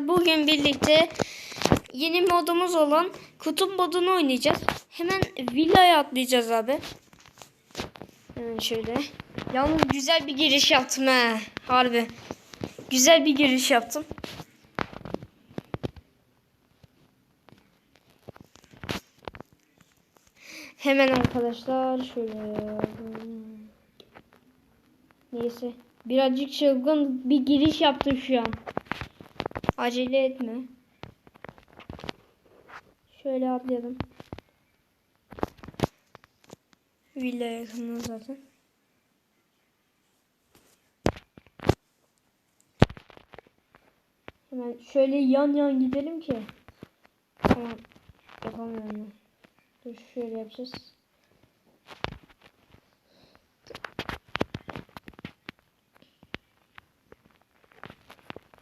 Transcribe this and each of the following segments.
Bugün birlikte yeni modumuz olan kutup modunu oynayacağız. Hemen villaya atlayacağız abi. Hemen şöyle. Yalnız güzel bir giriş yaptım he. Harbi. Güzel bir giriş yaptım. Hemen arkadaşlar şöyle. Neyse. Birazcık çılgın bir giriş yaptım şu an. Acele etme. Şöyle atlayalım. Villa yakında zaten. Hemen şöyle yan yan gidelim ki. Tamam. Yapamıyorum. Dur şöyle yapacağız.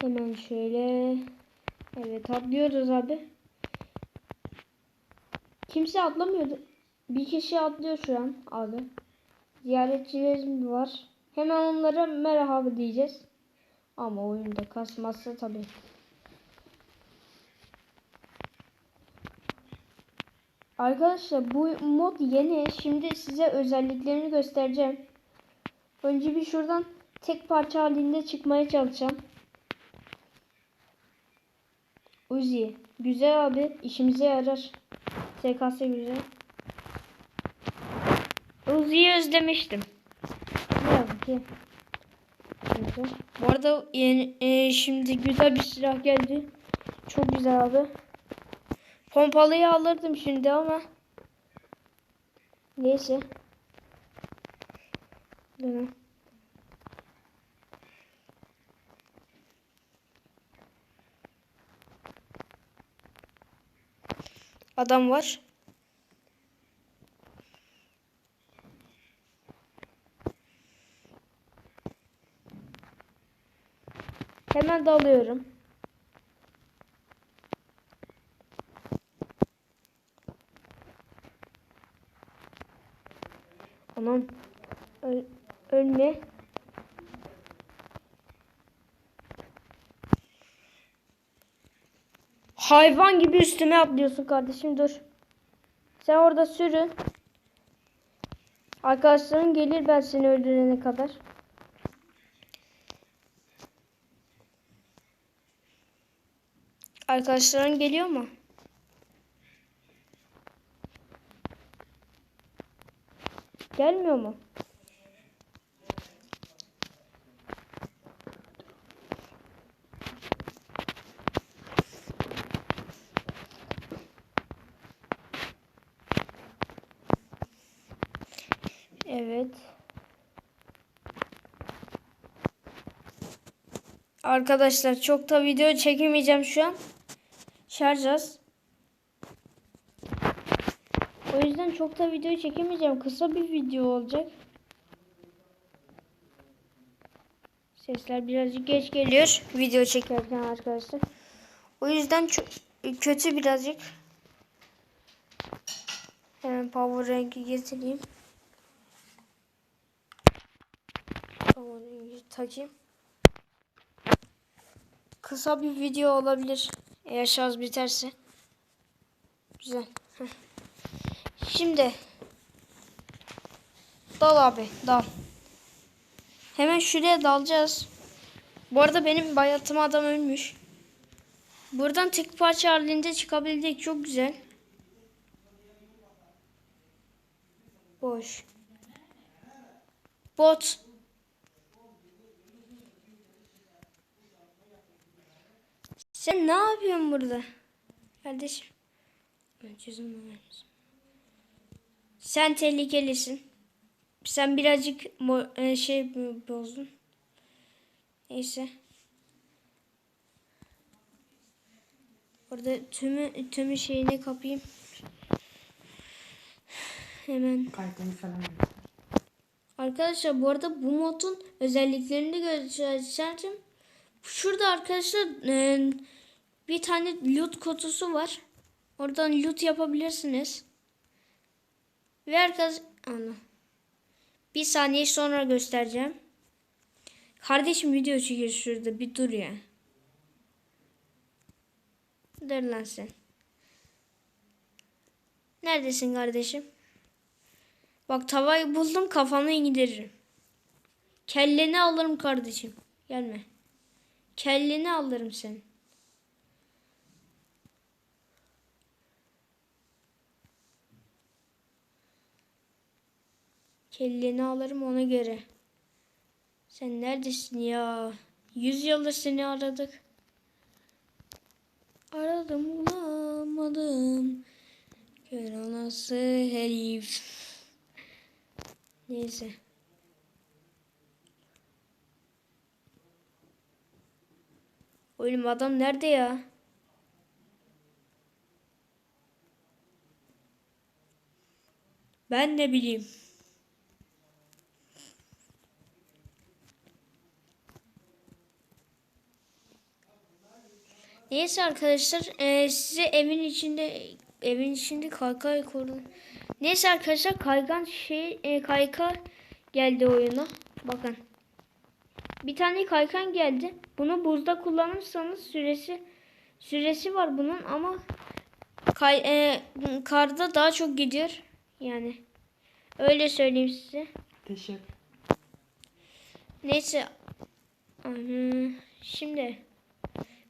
Hemen şöyle. Evet atlıyoruz abi. Kimse atlamıyordu. Bir kişi atlıyor şu an abi. Ziyaretçilerimiz var. Hemen onlara merhaba diyeceğiz. Ama oyunda kasmazsa tabii. Arkadaşlar bu mod yeni. Şimdi size özelliklerini göstereceğim. Önce bir şuradan tek parça halinde çıkmaya çalışacağım. Uzi. Güzel abi. işimize yarar. SKS güzel. Uzi'yi özlemiştim. Ne yazık ki. Neyse. Bu arada yeni, e, şimdi güzel bir silah geldi. Çok güzel abi. Pompalıyı alırdım şimdi ama. Neyse. Dönem. Adam var. Hemen dalıyorum. Aman. Öl ölme. Hayvan gibi üstüme atlıyorsun kardeşim dur. Sen orada sürün. Arkadaşların gelir ben seni öldürene kadar. Arkadaşların geliyor mu? Gelmiyor mu? Evet. Arkadaşlar çok da video çekemeyeceğim şu an. Şarj az. O yüzden çok da video çekemeyeceğim. Kısa bir video olacak. Sesler birazcık geç geliyor video çekerken arkadaşlar. O yüzden çok kötü birazcık. Hemen power rengi getireyim. Power rengi takayım. Kısa bir video olabilir. Eğer şarj biterse. Güzel. Şimdi dal abi dal. Hemen şuraya dalacağız. Bu arada benim bayatım adam ölmüş. Buradan tek parça halinde çıkabildik. Çok güzel. Boş. Bot. Sen ne yapıyorsun burada? Kardeşim. Ben çözüm. Sen tehlikelisin. Sen birazcık e, şey bozdun. Neyse. Orada tümü tümü şeyini kapayım. Hemen. Falan. Arkadaşlar bu arada bu modun özelliklerini göstereceğim. Şurada arkadaşlar e, bir tane loot kutusu var. Oradan loot yapabilirsiniz. Ve arkadaş ana. Bir saniye sonra göstereceğim. Kardeşim video çekiyor şurada bir dur ya. Dur lan sen. Neredesin kardeşim? Bak tavayı buldum kafanı indiririm. Kelleni alırım kardeşim. Gelme. Kelleni alırım sen. Kelleni alırım ona göre. Sen neredesin ya? Yüz yıldır seni aradık. Aradım bulamadım. Kör anası herif. Neyse. Oğlum adam nerede ya? Ben ne bileyim. Neyse arkadaşlar eee, size evin içinde evin içinde kaykay korun. Neyse arkadaşlar kaygan şey e, kayka geldi oyuna. Bakın. Bir tane kaykan geldi. Bunu buzda kullanırsanız süresi süresi var bunun ama kay, e, karda daha çok gidiyor. Yani öyle söyleyeyim size. Teşekkür. Neyse. Şimdi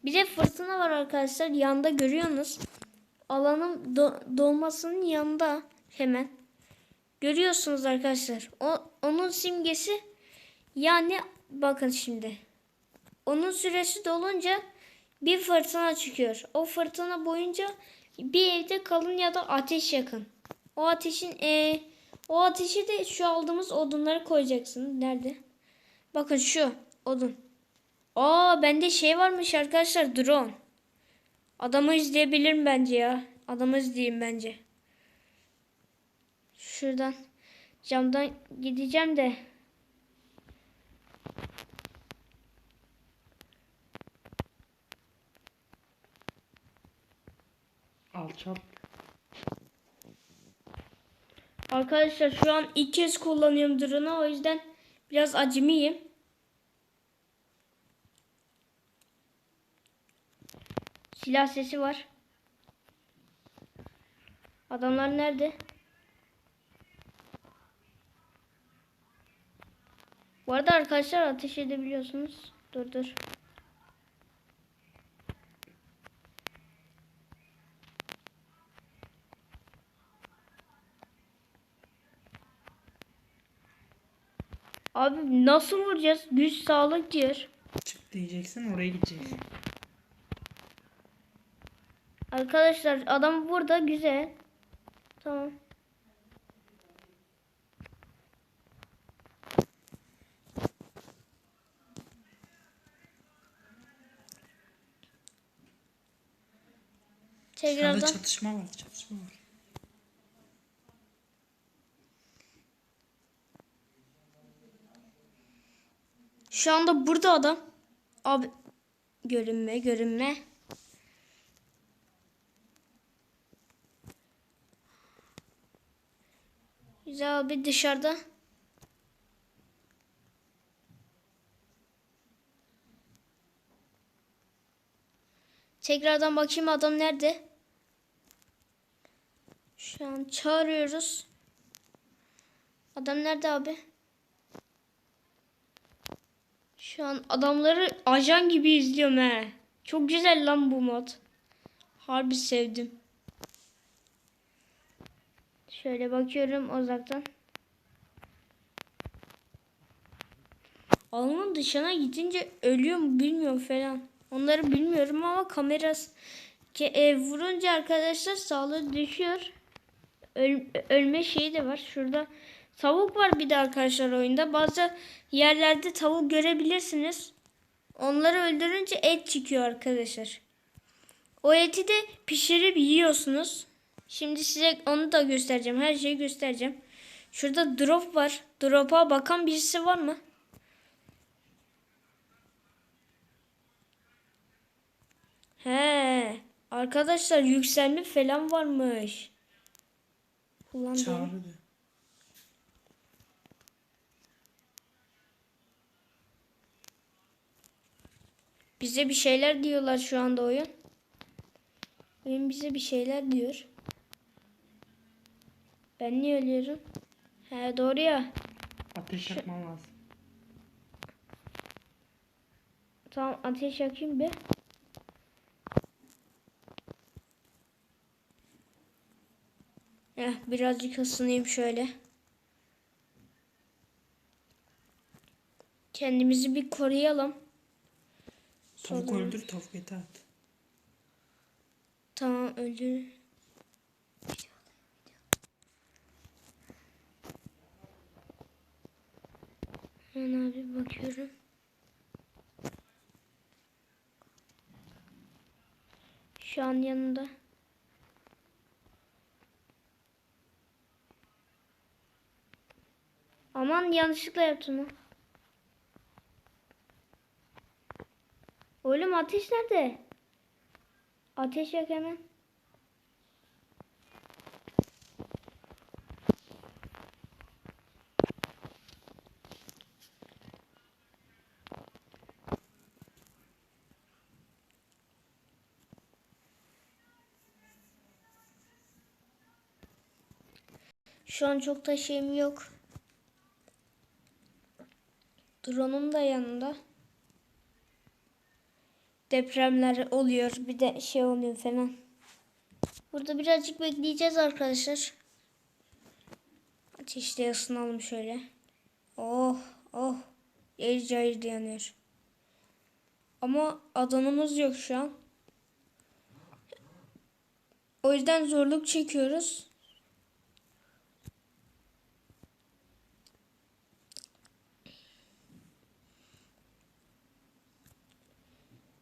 bir de fırtına var arkadaşlar. Yanda görüyorsunuz. Alanın do- doğmasının yanında hemen. Görüyorsunuz arkadaşlar. O onun simgesi yani bakın şimdi. Onun süresi dolunca bir fırtına çıkıyor. O fırtına boyunca bir evde kalın ya da ateş yakın. O ateşin e, o ateşi de şu aldığımız odunları koyacaksın. Nerede? Bakın şu odun. Aa bende şey varmış arkadaşlar drone. Adamı izleyebilirim bence ya. Adamı izleyeyim bence. Şuradan camdan gideceğim de. Alçalt. Arkadaşlar şu an ilk kez kullanıyorum drone'u o yüzden biraz acemiyim. Silah sesi var. Adamlar nerede? Bu arada arkadaşlar ateş edebiliyorsunuz. Dur dur. Abi nasıl vuracağız? Güç sağlık diyor. Çık diyeceksin oraya gideceksin. Arkadaşlar adam burada güzel. Tamam. Tekrardan çatışma var çatışma var. şu anda burada adam. Abi görünme görünme. Güzel abi dışarıda. Tekrardan bakayım adam nerede? Şu an çağırıyoruz. Adam nerede abi? Şu an adamları ajan gibi izliyorum he. Çok güzel lan bu mod. Harbi sevdim. Şöyle bakıyorum uzaktan. Alanın dışına gidince ölüyor mu bilmiyorum falan. Onları bilmiyorum ama kamerası ke, e, vurunca arkadaşlar sağlığı düşüyor. Öl- ölme şeyi de var. Şurada tavuk var bir de arkadaşlar oyunda. Bazı yerlerde tavuk görebilirsiniz. Onları öldürünce et çıkıyor arkadaşlar. O eti de pişirip yiyorsunuz. Şimdi size onu da göstereceğim. Her şeyi göstereceğim. Şurada drop var. Drop'a bakan birisi var mı? He. Arkadaşlar yükselme falan varmış. Kullandım. Bize bir şeyler diyorlar şu anda oyun. Oyun bize bir şeyler diyor. Ben niye ölüyorum? He doğru ya. Ateş yakman lazım. Tamam ateş yakayım bir. Eh, birazcık ısınayım şöyle. Kendimizi bir koruyalım. Tavuk öldür tavuk eti at. Tamam öldür. Ben abi bakıyorum. Şu an yanında. Aman yanlışlıkla yaptım ha. Oğlum ateş nerede? Ateş yak hemen. Şu an çok da şeyim yok. Drone'um da yanında. Depremler oluyor. Bir de şey oluyor falan. Burada birazcık bekleyeceğiz arkadaşlar. Ateşte ısınalım şöyle. Oh oh. Yer cayır yanıyor. Ama adanımız yok şu an. O yüzden zorluk çekiyoruz.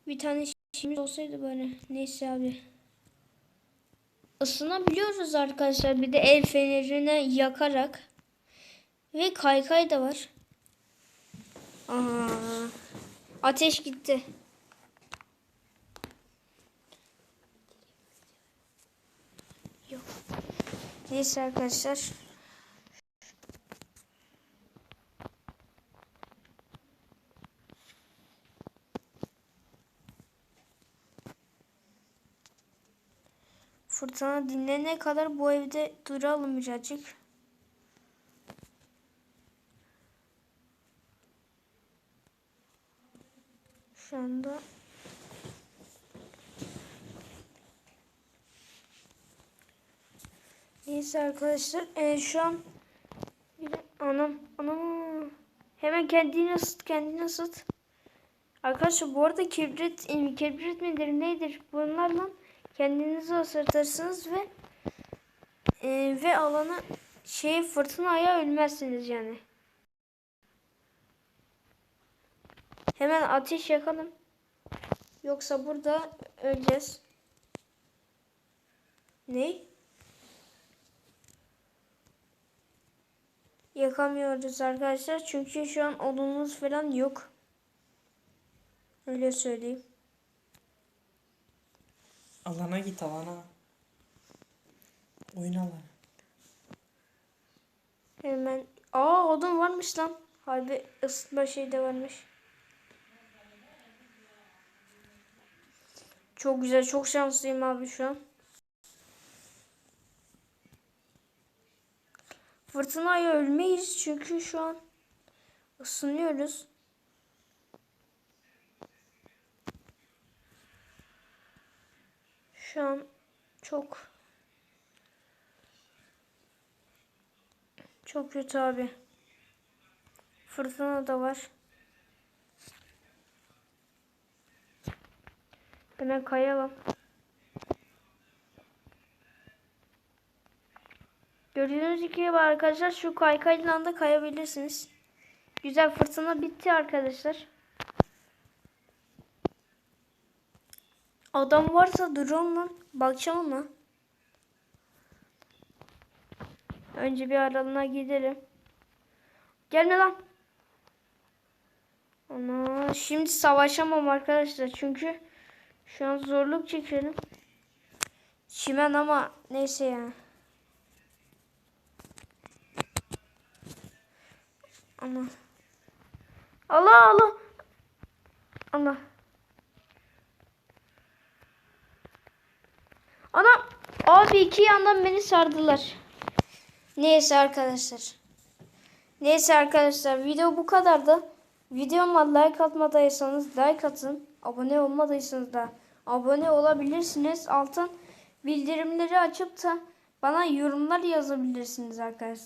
Bir tane şeyimiz olsaydı böyle. Neyse abi. Isınabiliyoruz arkadaşlar. Bir de el fenerine yakarak. Ve kaykay da var. Aa, ateş gitti. Yok. Neyse arkadaşlar. Fırtına dinlenene kadar bu evde duralım birazcık. Şu anda Neyse arkadaşlar ee, şu an anam anam hemen kendini ısıt kendini ısıt. Arkadaşlar bu arada kibrit e, kibrit midir nedir bunlarla kendinizi ısıtırsınız ve e, ve alanı şey fırtınaya ölmezsiniz yani. Hemen ateş yakalım. Yoksa burada öleceğiz. Ne? Yakamıyoruz arkadaşlar çünkü şu an odunumuz falan yok. Öyle söyleyeyim. Alana git alana. Oyun alanı. Hemen. Aa odun varmış lan. Harbi ısıtma şey de varmış. Çok güzel. Çok şanslıyım abi şu an. Fırtınaya ölmeyiz çünkü şu an ısınıyoruz. Şu an çok çok kötü abi. Fırtına da var. Hemen kayalım. Gördüğünüz gibi arkadaşlar şu kaykayla da kayabilirsiniz. Güzel fırtına bitti arkadaşlar. Adam varsa drone'la bakacağım ama. Önce bir aralığına gidelim. Gelme lan. Ana şimdi savaşamam arkadaşlar çünkü şu an zorluk çekiyorum. Çimen ama neyse ya. Ana. Allah Allah. Allah. Ana abi iki yandan beni sardılar. Neyse arkadaşlar. Neyse arkadaşlar video bu kadardı. Videoma like atmadıysanız like atın. Abone olmadıysanız da abone olabilirsiniz. Altın bildirimleri açıp da bana yorumlar yazabilirsiniz arkadaşlar.